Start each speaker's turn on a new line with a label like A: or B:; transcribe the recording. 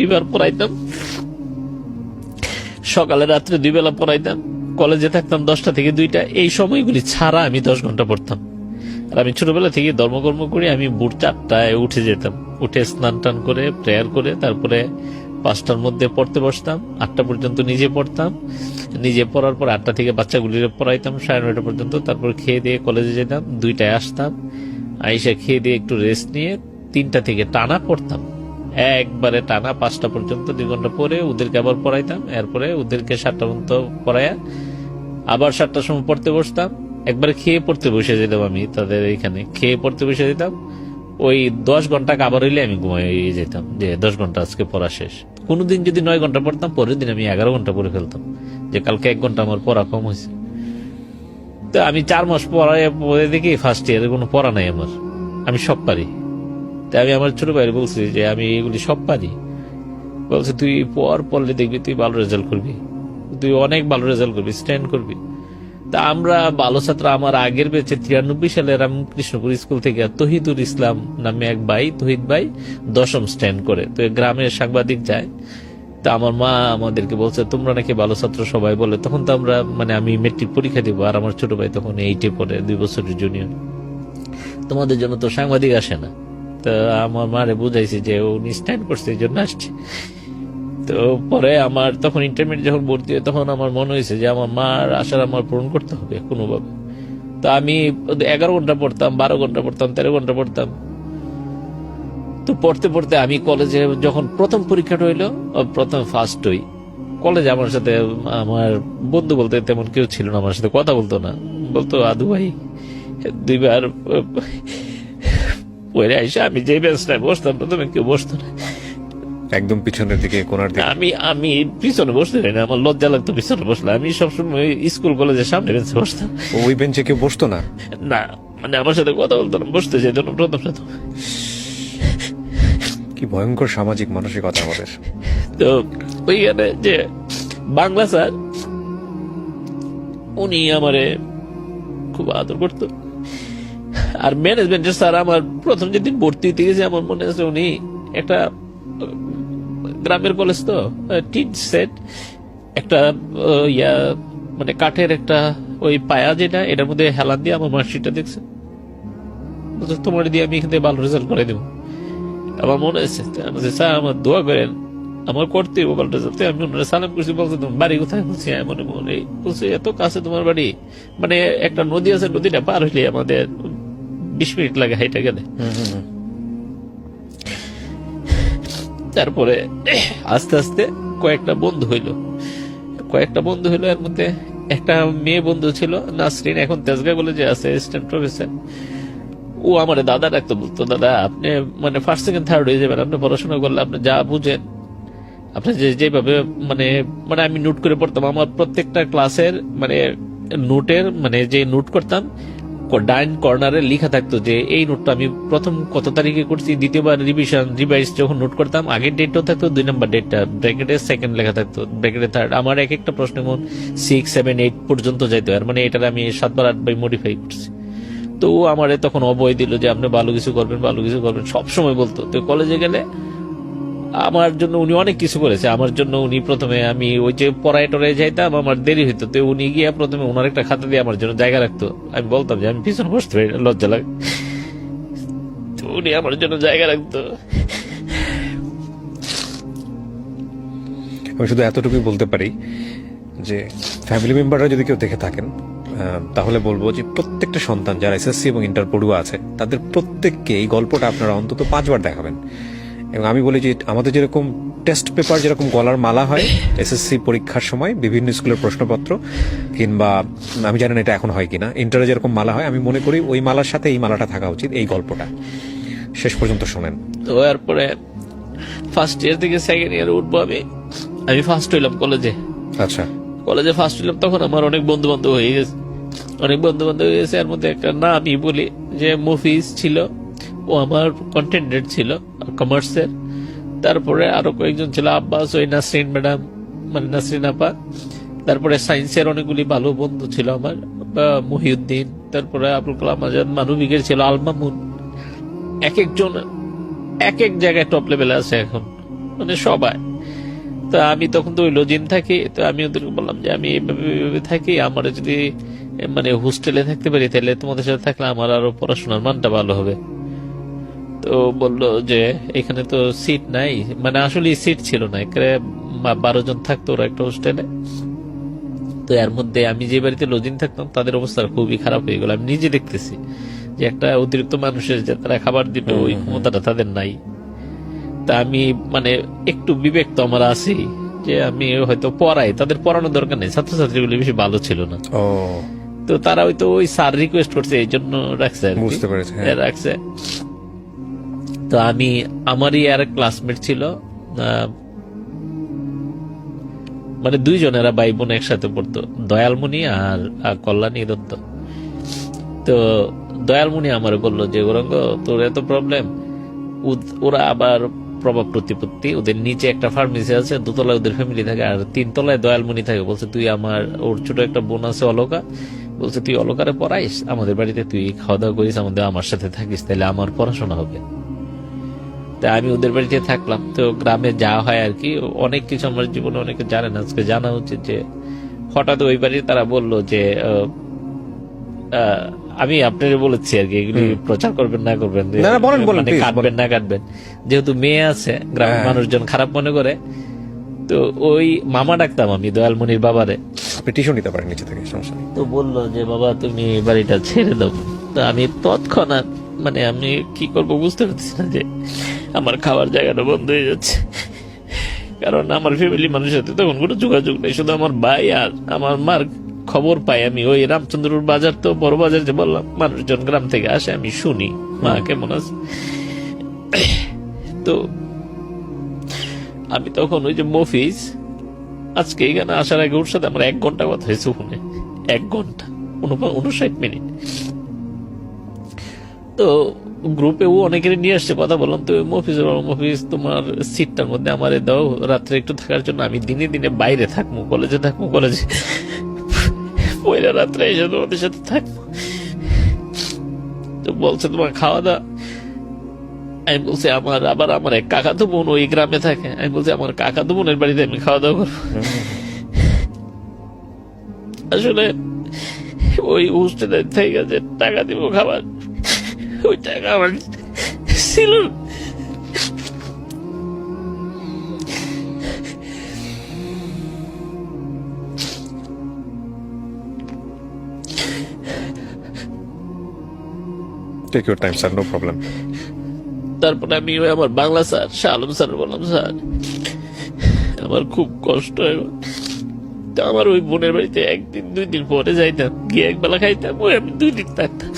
A: দুইবার পড়াইতাম সকালে রাত্রে দুই বেলা পড়াইতাম কলেজে থাকতাম দশটা থেকে দুইটা। এই সময়গুলি ছাড়া আমি দশ ঘণ্টা পড়তাম। আর আমি ছোটবেলা থেকে ধর্মকর্ম করে আমি ভোর চারটায় উঠে যেতাম। উঠে স্নান টান করে, প্রেয়ার করে, তারপরে পাঁচটার মধ্যে পড়তে বসতাম। আটটা পর্যন্ত নিজে পড়তাম। নিজে পড়ার পর আটটা থেকে বাচ্চাগুলির পড়াইতাম। সাড়ে নয়টা পর্যন্ত। তারপর খেয়ে দিয়ে কলেজে যেতাম। দুইটায় আসতাম। আইসা খেয়ে দিয়ে একটু রেস্ট নিয়ে তিনটা থেকে টানা পড়তাম। একবারে টানা পাঁচটা পর্যন্ত, দুই ঘণ্টা পরে ওদেরকে আবার পড়াইতাম, এরপরে ওদেরকে সাতটা পর্যন্ত পড়াইয়া আবার সাতটার সময় পড়তে বসতাম। একবার খেয়ে পড়তে বসে যেতাম আমি তাদের এখানে খেয়ে পড়তে বসে যেতাম। ওই দশ ঘণ্টা আবার হইলে আমি ঘুমাই যেতাম যে দশ ঘণ্টা আজকে পড়া শেষ। কোনোদিন যদি নয় ঘণ্টা পড়তাম, পরের দিন আমি এগারো ঘণ্টা পড়ে ফেলতাম যে কালকে এক ঘণ্টা আমার পড়া কম হয়েছে তো আমি চার মাস পড়ায় পরে দেখি ফার্স্ট ইয়ারে কোনো পড়া নাই আমার। আমি সব পারি। তাই আমি আমার ছোট ভাইয়ের বলছি যে আমি এগুলি সব পারি বলছে, তুই পর পড়লে দেখবি তুই ভালো রেজাল্ট করবি। তুই অনেক ভালো রেজাল্ট করবি স্ট্যান্ড করবি। তা আমরা ভালো ছাত্র আমার আগের বেঁচে তিরানব্বই সালে রামকৃষ্ণপুর স্কুল থেকে তহিদুল ইসলাম নামে এক ভাই, তহিদ ভাই, দশম স্ট্যান্ড করে। তো গ্রামের সাংবাদিক যায়। তা আমার মা আমাদেরকে বলছে, তোমরা নাকি ভালো ছাত্র সবাই বলে। তখন তো আমরা মানে আমি মেট্রিক পরীক্ষা দিব, আর আমার ছোট ভাই তখন এইটে পড়ে, দুই বছরের জুনিয়র তোমাদের জন্য তো সাংবাদিক আসে না। তো আমার মারে বুঝাইছি যে উনি স্ট্যান্ড করছে, এই জন্য আসছে। তো পরে আমার তখন ইন্টারমিডিয়েট যখন ভর্তি হয়, তখন আমার মনে হয়েছে যে আমার মার আশার আমার পূরণ করতে হবে কোনোভাবে। তো আমি এগারো ঘণ্টা পড়তাম, বারো ঘণ্টা পড়তাম, তেরো ঘণ্টা পড়তাম। তো পড়তে পড়তে আমি কলেজে যখন প্রথম পরীক্ষাটা হইল প্রথম ফার্স্ট হই। কলেজে আমার সাথে, আমার বন্ধু বলতে তেমন কেউ ছিল না, আমার সাথে কথা বলতো না। বলতো, আদু ভাই, দুইবার পরে আইসা আমি যে বেঞ্চটায় বসতাম প্রথমে কেউ বসতো না।
B: একদম পিছনের দিকে কোনার দিকে।
A: আমি আমি পিছনে বসতে পারি না আমার লজ্জা লাগতো পিছনে বসলে। আমি সবসময় স্কুল কলেজের সামনে বেঞ্চে বসতাম।
B: ওই বেঞ্চে কেউ বসতো না?
A: না মানে আমার সাথে কথা বলতো না বসতে যেত না প্রথম প্রথম।
B: কি ভয়ঙ্কর সামাজিক মানসিকতা আমাদের।
A: তো ওইখানে যে বাংলা স্যার উনি আমারে খুব আদর করতো। আর ম্যানেজমেন্টের স্যার আমার প্রথম যেদিন ভর্তি হতে গেছে আমার মনে আছে উনি একটা গ্রামের কলেজ তো সেট একটা ইয়া মানে কাঠের একটা ওই পায়া যেটা, এটার মধ্যে হেলান দিয়ে আমার মার্কশিটটা দেখছে। তোমার দিয়ে আমি এখান থেকে ভালো রেজাল্ট করে দেবো। আমার মনে আছে স্যার, আমার দোয়া করেন, আমার করতে ভালো রেজাল্ট আমি ওনারা সালাম করছি, বলছে, তোমার বাড়ি কোথায়? বলছি মনে মনে বলছে, এত কাছে তোমার বাড়ি। মানে একটা নদী আছে, নদীটা পার হইলে আমাদের বিশ মিনিট লাগে হাইটা গেলে। তারপরে আস্তে আস্তে কয়েকটা বন্ধু হইল। কয়েকটা বন্ধু হইল, এর মধ্যে একটা মেয়ে বন্ধু ছিল, নাসরিন, এখন তেজগা বলে যে আছে অ্যাসিস্ট্যান্ট প্রফেসর ও আমার দাদা ডাকতে বলতো, দাদা, আপনি মানে ফার্স্ট সেকেন্ড থার্ড হয়ে যাবেন, আপনি পড়াশোনা করলে আপনি যা বুঝেন, আপনি যে, যেভাবে মানে মানে আমি নোট করে পড়তাম। আমার প্রত্যেকটা ক্লাসের মানে নোটের মানে যে নোট করতাম ডাইন কর্নারে লেখা থাকতো যে, এই নোটটা আমি প্রথম কত তারিখে করছি, দ্বিতীয়বার রিভিশন রিভাইজ যখন নোট করতাম, আগের ডেটটাও থাকতো, দুই নম্বর ডেটটা ব্র্যাকেটে সেকেন্ড লেখা থাকতো ব্র্যাকেটে থার্ড আমার এক একটা প্রশ্ন যেমন সিক্স সেভেন এইট পর্যন্ত যাইতো আর মানে এটার আমি সাতবার আটবার মডিফাই করছি। তো ও আমারে তখন অবয় দিল যে, আপনি ভালো কিছু করবেন, ভালো কিছু করবেন সব সময় বলতো। তো কলেজে গেলে আমার জন্য উনি অনেক কিছু করেছে আমার জন্য উনি প্রথমে আমি ওই যে পড়ায় টড়ায় যাইতাম, আমার দেরি হইতো। তো উনি গিয়ে প্রথমে ওনার একটা খাতা দিয়ে আমার জন্য জায়গা রাখতো। আমি বলতাম যে, আমি পিছনে বসতে পারি লজ্জা লাগে। উনি আমার জন্য জায়গা রাখতো।
B: আমি শুধু এতটুকুই বলতে পারি যে ফ্যামিলি মেম্বাররা যদি কেউ দেখে থাকেন তাহলে বলব যে, প্রত্যেকটা সন্তান যারা এসএসসি এবং ইন্টার পড়ুয়া আছে, তাদের প্রত্যেককে এই গল্পটা আপনারা অন্তত পাঁচবার দেখাবেন। এবং আমি বলি যে আমাদের যেরকম টেস্ট পেপার যেরকম গলার মালা হয় এসএসসি পরীক্ষার সময় বিভিন্ন স্কুলের প্রশ্নপত্র কিংবা আমি জানি না এটা এখন হয় কিনা ইন্টারে যেরকম মালা হয় আমি মনে করি ওই মালার সাথে এই মালাটা থাকা উচিত এই গল্পটা। শেষ পর্যন্ত শোনেন।
A: তো এরপরে ফার্স্ট ইয়ার থেকে সেকেন্ড ইয়ার উঠবো আমি। আমি ফার্স্ট হইলাম কলেজে
B: আচ্ছা।
A: কলেজে ফার্স্ট হইলাম তখন আমার অনেক বন্ধু বান্ধব হয়ে গেছে। অনেক বন্ধু বান্ধব হয়ে গেছে এর মধ্যে একটা না আমি বলি যে মুফিজ ছিল। ও আমার কন্টেন্টেড ছিল কমার্সের তারপরে আরও কয়েকজন ছিল, আব্বাস, ওই নাসরিন ম্যাডাম মানে নাসরিন আপা। তারপরে সায়েন্সের অনেকগুলি ভালো বন্ধু ছিল আমার মহিউদ্দিন। তারপরে আবুল কালাম আজাদ মানবিকের ছিল আলমামুন এক একজন, এক এক জায়গায় টপ লেভেলে আছে এখন মানে সবাই। তো আমি তখন তো ওই লজিন থাকি, তো আমি ওদেরকে বললাম যে আমি এইভাবে থাকি, আমার যদি মানে হোস্টেলে থাকতে পারি, তাহলে তোমাদের সাথে থাকলে আমার আরও পড়াশোনার মানটা ভালো হবে। তো বলল যে এখানে তো সিট নাই। মানে আসলে সিট ছিল না। বারো জন থাকতো ওরা একটা হোস্টেলে তো এর মধ্যে আমি যে বাড়িতে লজিং থাকতাম তাদের অবস্থা খুবই খারাপ হয়ে গেল। আমি নিজে দেখতেছি যে একটা অতিরিক্ত মানুষের যে তারা খাবার দিবে ওই ক্ষমতাটা তাদের নাই। তা আমি মানে একটু বিবেক তো আমার আছেই যে আমি হয়তো পড়াই। তাদের পড়ানোর দরকার নেই। ছাত্রছাত্রীগুলি বেশি ভালো ছিল না। তো তারা হয়তো ওই স্যার রিকোয়েস্ট করছে এই জন্য রাখছে।
B: বুঝতে পেরেছি। হ্যাঁ,
A: রাখছে। তো আমি, আমারই আর ক্লাসমেট ছিল মানে দুইজনেরা ভাই বোন একসাথে পড়তো, দয়ালমণি আর কল্যাণী দত্ত। তো দয়ালমণি আমার বলল যে ওরঙ্গ তোর এত প্রবলেম ওরা আবার প্রভাব প্রতিপত্তি, ওদের নিচে একটা ফার্মেসি আছে, দোতলায় ওদের ফ্যামিলি থাকে, আর তিনতলায় দয়ালমণি থাকে। বলছে, তুই আমার, ওর ছোট একটা বোন আছে, অলকা। বলছে, তুই অলকারে পড়াইস, আমাদের বাড়িতে তুই খাওয়া দাওয়া করিস, আমাদের, আমার সাথে থাকিস তাহলে আমার পড়াশোনা হবে। তা আমি ওদের বাড়িতে থাকলাম। তো গ্রামে যাওয়া হয় আর কি। অনেক কিছু আমার জীবনে অনেকে জানে না আজকে জানা উচিত যে হঠাৎ ওই বাড়ি তারা বলল যে আমি আপনার বলেছি আর কি এগুলি প্রচার করবেন না করবেন। মানে কাটবেন না কাটবেন। যেহেতু মেয়ে আছে গ্রামের
B: হ্যাঁ।
A: মানুষজন খারাপ মনে করে তো ওই মামা ডাকতাম আমি দয়ালমণির বাবারে।
B: আপনি টিউশন নিতে পারেন নিচে থেকে সমস্যা নেই।
A: তো বলল যে বাবা তুমি বাড়িটা ছেড়ে দাও। তো আমি তৎক্ষণাৎ মানে আমি কি করব বুঝতে পারছি না যে আমার খাওয়ার জায়গাটা বন্ধ হয়ে যাচ্ছে। কারণ আমার ফ্যামিলি মানুষের সাথে তখন কোনো যোগাযোগ নেই, শুধু আমার ভাই আর আমার মার খবর পাই আমি। ওই রামচন্দ্রপুর বাজার তো, বড় বাজার যে বললাম, মানুষজন গ্রাম থেকে আসে, আমি শুনি। মা কেমন আছে? তো আমি তখন ওই যে মফিজ, আজকে এখানে আসার আগে ওর সাথে আমার এক ঘণ্টা কথা হয়েছে ফোনে। এক ঘণ্টা উনষাট মিনিট। তো গ্রুপে ও অনেকেরই নিয়ে আসছে, কথা বললাম। তো মফিজ মফিজ, তোমার সিটটার মধ্যে আমার দাও, রাত্রে একটু থাকার জন্য। আমি দিনে দিনে বাইরে থাকব কলেজে থাকব কলেজে পয়লা রাত্রে এসে তোমাদের সাথে থাকব। তো বলছে তোমার খাওয়া দাওয়া আমি বলছি, আমার আবার আমার এক কাকাতো বোন ওই গ্রামে থাকে। আমি বলছি, আমার কাকাতো বোনের বাড়িতে আমি খাওয়া দাওয়া করব। আসলে ওই হোস্টেলে থেকে যে টাকা দিব খাবার ওই টাকা আমার ছিল।
B: Take your time sir no problem
A: তারপরে আমি ওই আমার বাংলা স্যার শাহ আলম স্যার বললাম স্যার আমার খুব কষ্ট এখন তো আমার ওই বোনের বাড়িতে একদিন দুই দিন পরে যাইতাম গিয়ে একবেলা খাইতাম ওই আমি দুই দিন থাকতাম।